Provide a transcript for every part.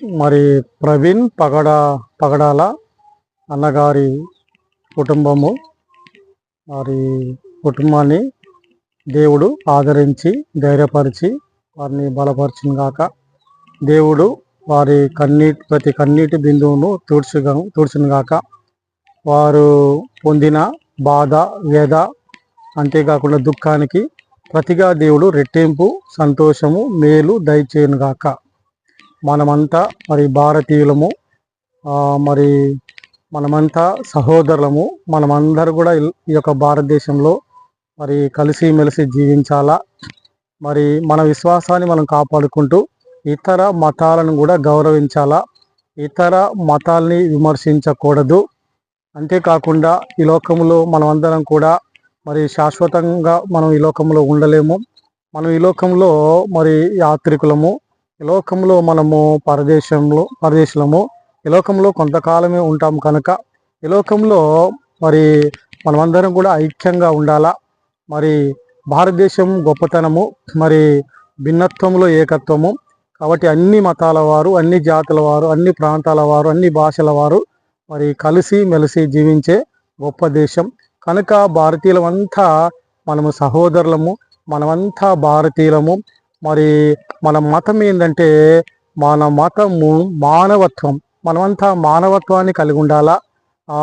మరి ప్రవీణ్ పగడ పగడాల అన్నగారి కుటుంబము. వారి కుటుంబాన్ని దేవుడు ఆదరించి ధైర్యపరిచి వారిని బలపరిచిన గాక దేవుడు వారి కన్నీటి ప్రతి కన్నీటి బిందువును తూడ్చుగా తుడిచిన గాక వారు పొందిన బాధ వేద అంతేకాకుండా దుఃఖానికి ప్రతిగా దేవుడు రెట్టింపు సంతోషము మేలు దయచేయను గాక మనమంతా మరి భారతీయులము మరి మనమంతా సహోదరులము మనమందరూ కూడా ఈ యొక్క భారతదేశంలో మరి కలిసిమెలిసి జీవించాలా? మరి మన విశ్వాసాన్ని మనం కాపాడుకుంటూ ఇతర మతాలను కూడా గౌరవించాలా? ఇతర మతాల్ని విమర్శించకూడదు. అంతేకాకుండా ఈ లోకంలో మనమందరం కూడా మరి శాశ్వతంగా మనం ఈ లోకంలో ఉండలేము. మనం ఈ లోకంలో మరి యాత్రికులము లోకంలో మనము పరదేశంలో పరదేశులము ఈ లోకంలో కొంతకాలమే ఉంటాం కనుక ఈ లోకంలో మరి మనమందరం కూడా ఐక్యంగా ఉండాలా? మరి భారతదేశం గొప్పతనము మరి భిన్నత్వంలో ఏకత్వము కాబట్టి అన్ని మతాల వారు అన్ని జాతుల వారు అన్ని ప్రాంతాల వారు అన్ని భాషల వారు మరి కలిసి మెలిసి జీవించే గొప్ప దేశం. కనుక భారతీయులమంతా మనము సహోదరులము మనమంతా భారతీయులము మరి మన మతం ఏంటంటే మన మతము మానవత్వం. మనమంతా మానవత్వాన్ని కలిగి ఉండాలా?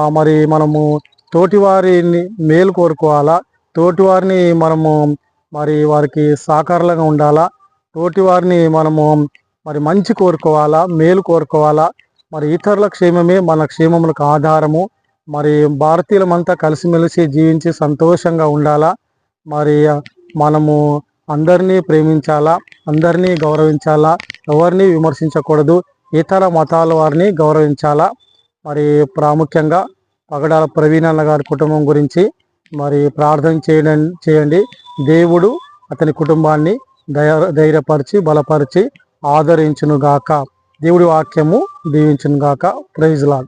మరి మనము తోటివారిని మేలు కోరుకోవాలా? తోటివారిని మనము మరి వారికి సాకారంగా ఉండాలా? తోటివారిని మనము మరి మంచి కోరుకోవాలా? మేలు కోరుకోవాలా? మరి ఇతరుల క్షేమమే మన క్షేమములకు ఆధారము. మరి భారతీయులమంతా కలిసిమెలిసి జీవించి సంతోషంగా ఉండాలా? మరి మనము అందరినీ ప్రేమించాలా అందరినీ గౌరవించాలా ఎవరిని విమర్శించకూడదు ఇతర మతాల వారిని గౌరవించాలా? మరి ప్రాముఖ్యంగా పగడాల ప్రవీణన్న అన్న గారి కుటుంబం గురించి మరి ప్రార్థన చేయడం చేయండి. దేవుడు అతని కుటుంబాన్ని ధైర్య ధైర్యపరిచి బలపరిచి ఆదరించునుగాక. దేవుడి వాక్యము దీవించునుగాక. Praise Lord.